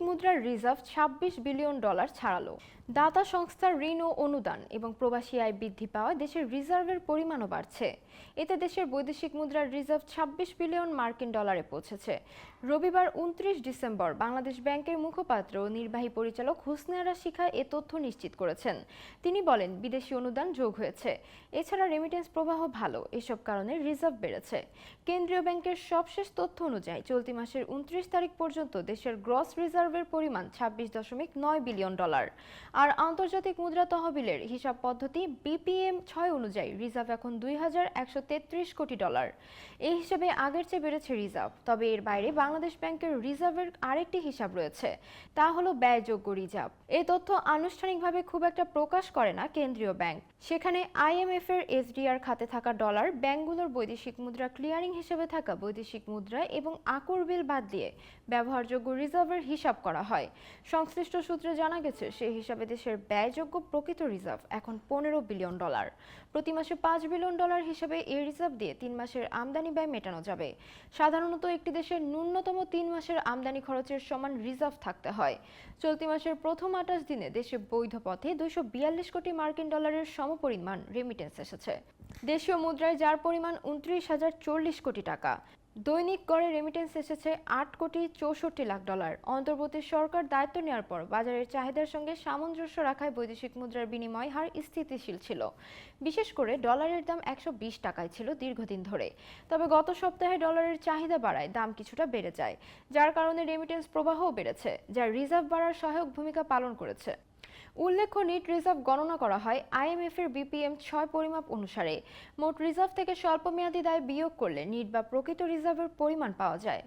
মুদ্রার reserve ২৬ billion dollar ছাড়ালো। দাতা সংস্থার ঋণ ও অনুদান এবং প্রবাসী আয় বৃদ্ধি পাওয়া দেশের রিজার্ভের পরিমাণও বাড়ছে। এতে দেশের বৈদেশিক মুদ্রার রিজার্ভ ২৬ বিলিয়ন মার্কিন ডলারে পৌঁছেছে। রবিবার উনত্রিশ ডিসেম্বর বাংলাদেশ ব্যাংকের মুখপাত্র ও নির্বাহী পরিচালক হুসনেরা শিখা এ তথ্য নিশ্চিত করেছেন। তিনি বলেন, বিদেশি অনুদান যোগ হয়েছে। এছাড়া রেমিটেন্স প্রবাহ ভালো, এসব কারণে রিজার্ভ বেড়েছে। কেন্দ্রীয় ব্যাংকের সবশেষ তথ্য অনুযায়ী চলতি মাসের উনত্রিশ তারিখ পর্যন্ত দেশের গ্রস রিজার্ভের পরিমাণ ছাব্বিশ দশমিক নয় বিলিয়ন ডলার। আর আন্তর্জাতিক মুদ্রা তহবিলের হিসাব পদ্ধতি বিপিএম ছয় অনুযায়ী রিজার্ভ এখন দুই হাজার একশো তেত্রিশ কোটি ডলার। এই হিসাবে আগের চেয়ে বেড়েছে রিজার্ভ। তবে এর বাইরে বাংলাদেশ ব্যাংকের রিজার্ভের আরেকটি হিসাব রয়েছে, তা হলো ব্যয়যোগ্য রিজার্ভ। এই তথ্য আনুষ্ঠানিকভাবে খুব একটা প্রকাশ করে না কেন্দ্রীয় ব্যাংক। সেখানে আইএমএফ এর এসডিআর খাতে থাকা ডলার ব্যাংকগুলোর বৈদেশিক মুদ্রা ক্লিয়ারিং হিসেবে থাকা বৈদেশিক মুদ্রা এবং আকর বিল বাদ দিয়ে ব্যবহারযোগ্য রিজার্ভের হিসাব করা হয়। সংশ্লিষ্ট সূত্রে জানা গেছে, সেই হিসাবে দেশের ব্যয়যোগ্য প্রকৃত রিজার্ভ এখন পনেরো বিলিয়ন ডলার। প্রতি মাসে পাঁচ বিলিয়ন ডলার হিসেবে এই রিজার্ভ দিয়ে তিন মাসের আমদানি ব্যয় মেটানো যাবে। সাধারণত একটি দেশের ন্যূনতম তিন মাসের আমদানি খরচের সমান রিজার্ভ থাকতে হয়। চলতি মাসের প্রথম আঠাশ দিনে দেশে বৈধ পথে দুইশো বিয়াল্লিশ কোটি মার্কিন ডলারের সমপরিমাণ রেমিটেন্স এসেছে। দেশীয় মুদ্রায় যার পরিমাণ উনত্রিশ হাজার চল্লিশ কোটি টাকা। দৈনিক গড়ে রেমিটেন্স এসেছে আট কোটি চৌষট্টি লাখ ডলার। অন্তর্বর্তী সরকার দায়িত্ব নেওয়ার পর বাজারের চাহিদার সঙ্গে সামঞ্জস্য রাখায় বৈদেশিক মুদ্রার বিনিময় হার স্থিতিশীল ছিল। বিশেষ করে ডলারের দাম একশো বিশ টাকায় ছিল দীর্ঘদিন ধরে। তবে গত সপ্তাহে ডলারের চাহিদা বাড়ায়, দাম কিছুটা বেড়ে যায়, যার কারণে রেমিটেন্স প্রবাহও বেড়েছে, যা রিজার্ভ বাড়ার সহায়ক ভূমিকা পালন করেছে। উল্লেখ্য নিট রিজার্ভ গণনা করা হয় আইএমএফ এর বিপিএম ছয় পরিমাপ অনুসারে। মোট রিজার্ভ থেকে স্বল্পমেয়াদী দায় বিয়োগ করলে নিট বা প্রকৃত রিজার্ভের পরিমাণ পাওয়া যায়।